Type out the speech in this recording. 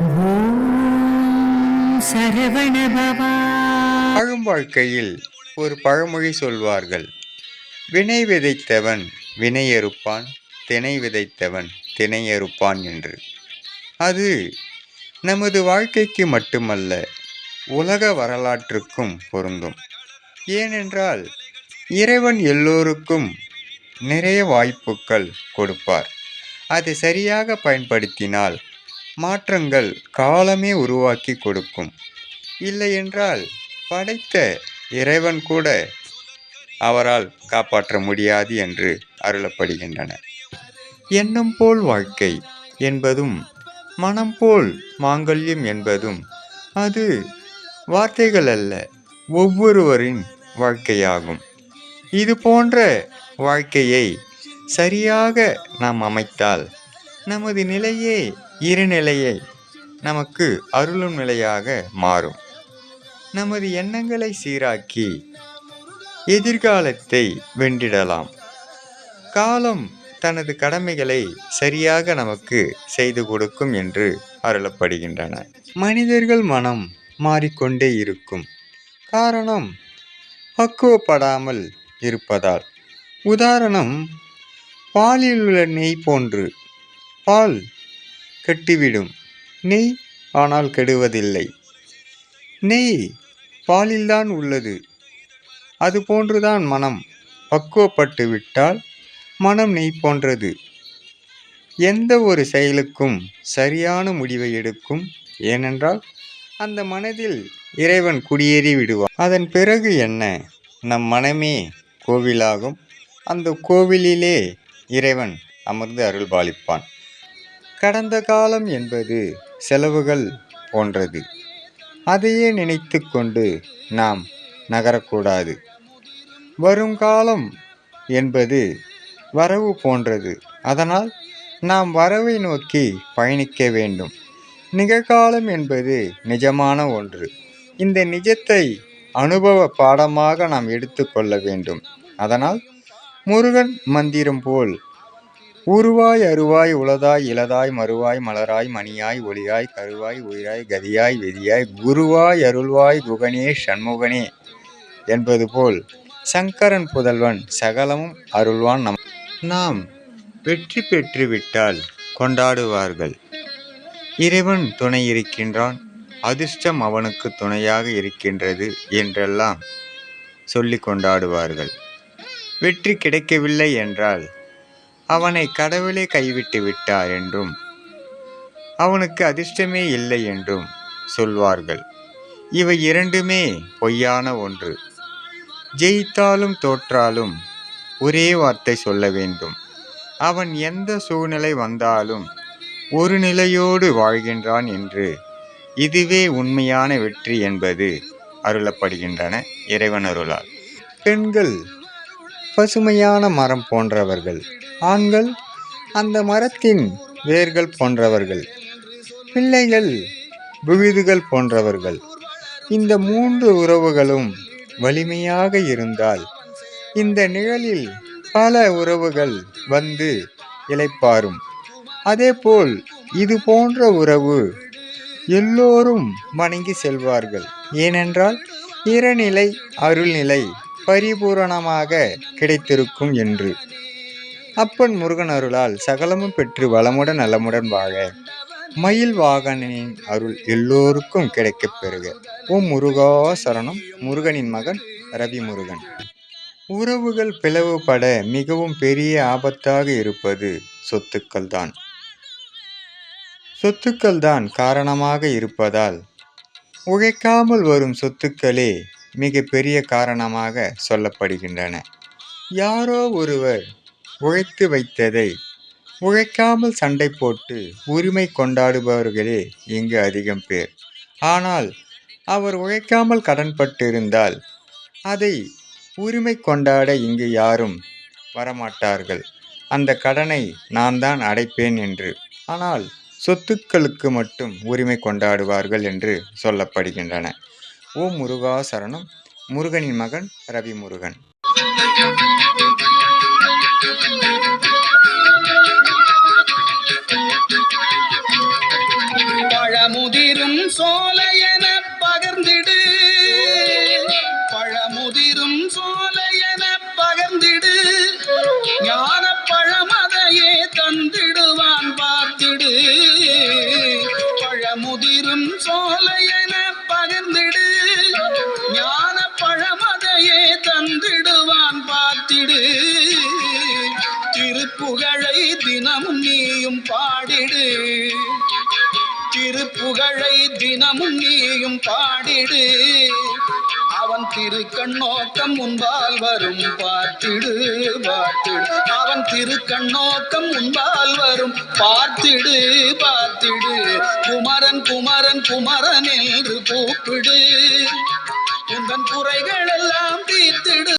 ஓம் வாழும் வாழ்க்கையில் ஒரு பழமொழி சொல்வார்கள். வினை விதைத்தவன் வினையறுப்பான் திணை விதைத்தவன் திணையறுப்பான் என்று. அது நமது வாழ்க்கைக்கு மட்டுமல்ல உலக வரலாற்றுக்கும் பொருந்தும். ஏனென்றால் இறைவன் எல்லோருக்கும் நிறைய வாய்ப்புகள் கொடுப்பார். அதை சரியாக பயன்படுத்தினால் மாற்றங்கள் காலமே உருவாக்கி கொடுக்கும். இல்லையென்றால் படைத்த இறைவன் கூட அவரால் காப்பாற்ற முடியாது என்று அருளப்படுகின்றன. எண்ணம் போல் வாழ்க்கை என்பதும் மனம் போல் மாங்கல்யம் என்பதும் அது வார்த்தைகள் அல்ல ஒவ்வொருவரின் வாழ்க்கையாகும். இது போன்ற வாழ்க்கையை சரியாக நாம் அமைத்தால் நமது நிலையே இருநிலையை நமக்கு அருளும் நிலையாக மாறும். நமது எண்ணங்களை சீராக்கி எதிர்காலத்தை வென்றிடலாம். காலம் தனது கடமைகளை சரியாக நமக்கு செய்து கொடுக்கும் என்று அருளப்படுகின்றன. மனிதர்கள் மனம் மாறிக்கொண்டே இருக்கும். காரணம் பக்குவப்படாமல் இருப்பதால். உதாரணம் பாலில் உள்ள நெய் போன்று. பால் கெட்டுவிடும். நெய் ஆனால் கெடுவதில்லை. நெய் பாலில்தான் உள்ளது. அது போன்றுதான் மனம். பக்குவப்பட்டு விட்டால் மனம் நெய் போன்றது. எந்த ஒரு செயலுக்கும் சரியான முடிவை எடுக்கும். ஏனென்றால் அந்த மனதில் இறைவன் குடியேறி விடுவான். அதன் பிறகு என்ன? நம் மனமே கோவிலாகும். அந்த கோவிலிலே இறைவன் அமர்ந்து அருள்பாலிப்பான். கடந்த காலம் என்பது செலவுகள் போன்றது. அதையே நினைத்து கொண்டு நாம் நகரக்கூடாது. வருங்காலம் என்பது வரவு போன்றது. அதனால் நாம் வரவை நோக்கி பயணிக்க வேண்டும். நிகழ்காலம் என்பது நிஜமான ஒன்று. இந்த நிஜத்தை அனுபவ பாடமாக நாம் எடுத்துக்கொள்ள வேண்டும். அதனால் முருகன் மந்திரம் போல் உருவாய் அருவாய் உளதாய் இளதாய் மறுவாய் மலராய் மணியாய் ஒளியாய் கருவாய் உயிராய் கதியாய் வெதியாய் குருவாய் அருள்வாய் குகனே சண்முகனே என்பது போல் சங்கரன் புதல்வன் சகலமும் அருள்வான் நம் நாம் வெற்றி பெற்றுவிட்டால் கொண்டாடுவார்கள். இறைவன் துணை இருக்கின்றான். அதிர்ஷ்டம் அவனுக்கு துணையாக இருக்கின்றது என்றெல்லாம் சொல்லி கொண்டாடுவார்கள். வெற்றி கிடைக்கவில்லை என்றால் அவனை கடவுளே கைவிட்டு விட்டார் என்றும் அவனுக்கு அதிர்ஷ்டமே இல்லை என்றும் சொல்வார்கள். இவை இரண்டுமே பொய்யான ஒன்று. ஜெயித்தாலும் தோற்றாலும் ஒரே வார்த்தை சொல்ல வேண்டும். அவன் எந்த சூழ்நிலை வந்தாலும் ஒரு நிலையோடு வாழ்கின்றான் என்று இதுவே உண்மையான வெற்றி என்பது அருளப்படுகின்றன இறைவன் அருளால் பெண்கள் பசுமையான மரம் போன்றவர்கள். ஆண்கள் அந்த மரத்தின் வேர்கள் போன்றவர்கள் பிள்ளைகள் விழுதுகள் போன்றவர்கள். இந்த மூன்று உறவுகளும் வலிமையாக இருந்தால் இந்த நிழலில் பல உறவுகள் வந்து இழைப்பாரும். அதேபோல் இது போன்ற உறவு எல்லோரும் வணங்கி செல்வார்கள். ஏனென்றால் இறநிலை அருள்நிலை பரிபூரணமாக கிடைத்திருக்கும் என்று. அப்பன் முருகன் அருளால் சகலமும் பெற்று வளமுடன் நலமுடன் வாழ. மயில் வாகனின் அருள் எல்லோருக்கும் கிடைக்கப் பெறுக. ஓம் முருகா சரணம் முருகனின் மகன் ரவி முருகன் உறவுகள் பிளவுபட மிகவும் பெரிய ஆபத்தாக இருப்பது சொத்துக்கள் தான் சொத்துக்கள் தான் காரணமாக இருப்பதால் உழைக்காமல் வரும் சொத்துக்களே மிக பெரிய காரணமாக சொல்லப்படுகின்றன. யாரோ ஒருவர் உழைத்து வைத்ததை உழைக்காமல் சண்டை போட்டு உரிமை கொண்டாடுபவர்களே இங்கு அதிகம் பேர். ஆனால் அவர் உழைக்காமல் கடன்பட்டிருந்தால் அதை உரிமை கொண்டாட இங்கு யாரும் வரமாட்டார்கள். அந்த கடனை நான் தான் அடைப்பேன் என்று. ஆனால் சொத்துக்களுக்கு மட்டும் உரிமை கொண்டாடுவார்கள் என்று சொல்லப்படுகின்றன. ஓம் முருகா சரணம் முருகனின் மகன் ரவி முருகன் தினமும் நீயும் பாடிடு. திருப்புகழை தினமும் நீயும் பாடிடு. அவன் திருக்கண்ணோக்கம் முன்பால் வரும் பார்த்திடு பார்த்திடு. அவன் திருக்கண்ணோக்கம் முன்பால் வரும் பார்த்திடு பார்த்திடு. குமரன் குமரன் குமரன் என்று கூப்பிடு. உந்தன் குறைகள் எல்லாம் தீர்த்திடு.